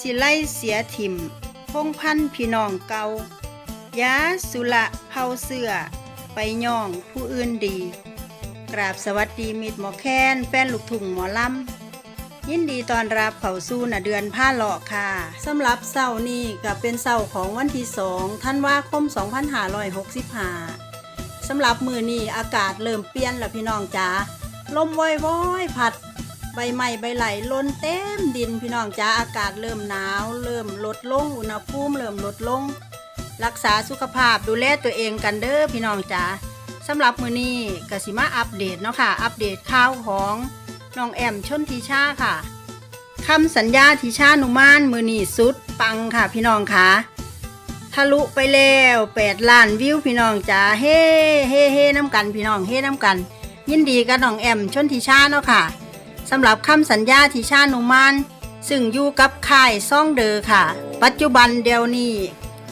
สิไล่เสียถิ่ม พงพันพี่น้องเกายาสุละเผาเสือไปย่องผู้อื่นดี กราบสวัสดีมิตรหมอแคนแฟนลูกทุ่งหมอลำยินดีตอนรับเข้าสู่นะเดือนผ้าหลอกค่ะสำหรับเสาร์นี้ก็เป็นเสาร์ของวันที่2ธันว่าคม 2565สำหรับมือนี้อากาศเริ่มเปลี่ยนแล้วพี่น้องจ๋าลมว้อยๆ ผัด ใบไม้ใบไหลล้นเต็มดินพี่น้องจ๋าอากาศเริ่มหนาว เริ่มลดลงอุณหภูมิเริ่มลดลง รักษาสุขภาพดูแลตัวเองกันเด้อพี่น้องจ๋าสำหรับมือนี้กสิมาอัปเดตเนาะค่ะ อัปเดตข่าวของน้องแอมชนทิชาค่ะคำสัญญาทิชานุมานมือนี้สุดปังค่ะพี่น้องค่ะทะลุไปแล้ว8ล้านวิวพี่น้องจ๋าเฮ้เฮ้เฮ้น้ำกันพี่น้องเฮ้น้ำกัน ยินดีกับน้องแอมชนทิชาเนาะค่ะ สำหรับคำสัญญาที่ชานุมานซึ่งอยู่กับค่ายซ่องเดอค่ะ ปัจจุบันเดียวนี้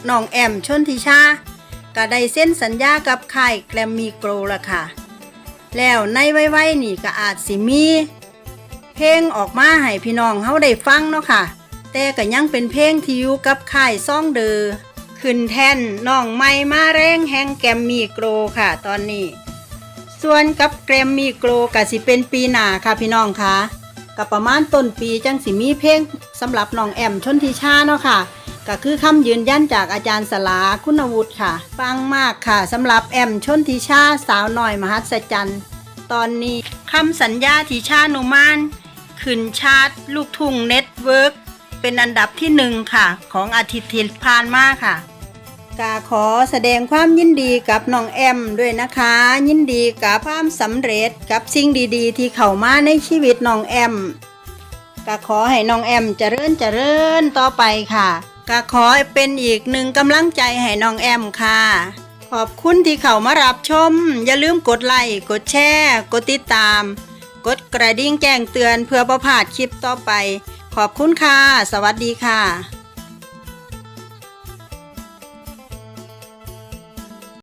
น้องแอมชนทิชาก็ได้เส้นสัญญากับค่ายแกรมมี่โกลละค่ะ แล้วในไว้ๆนี่ก็อาจสิมี เพลงออกมาให้พี่น้องเฮาได้ฟังเนาะค่ะ แต่ก็ยังเป็นเพลงที่อยู่กับค่ายซ่องเดอขึ้นแท่นน้องไม่มาแรงแห่งแกรมมี่โกลค่ะ ตอนนี้ ส่วนกับแกรมมี่โกลกะสิเป็นปีหนาค่ะพี่น้องค่ะกับประมาณต้นปีจังสิมีเพลงสำหรับน้องแอมชนทิชาเนาะค่ะก็คือคำยืนยันจากอาจารย์สลาคุณวุฒิค่ะ ฟังมากค่ะสำหรับแอมชนทิชาสาวหน่อยมหัศจรรย์ตอนนี้คำสัญญาทิชานุมานขึ้นชาร์ตลูกทุ่งเน็ตเวิร์กเป็นอันดับที่หนึ่งค่ะ ของอาทิตย์ที่ผ่านมาค่ะ กาขอแสดงความยินดีกับน้องแอมด้วยนะคะ ยินดีกับความสำเร็จกับสิ่งดีๆ ที่เข้ามาในชีวิตน้องแอมกาขอให้น้องแอมเจริญเจริญต่อไปค่ะกาขอเป็นอีกหนึ่งกำลังใจให้น้องแอมค่ะ ขอบคุณที่เข้ามารับชม อย่าลืมกดไลค์กดแชร์กดติดตาม กดกระดิ่งแจ้งเตือนเพื่อประพาดคลิปต่อไป ขอบคุณค่ะ สวัสดีค่ะ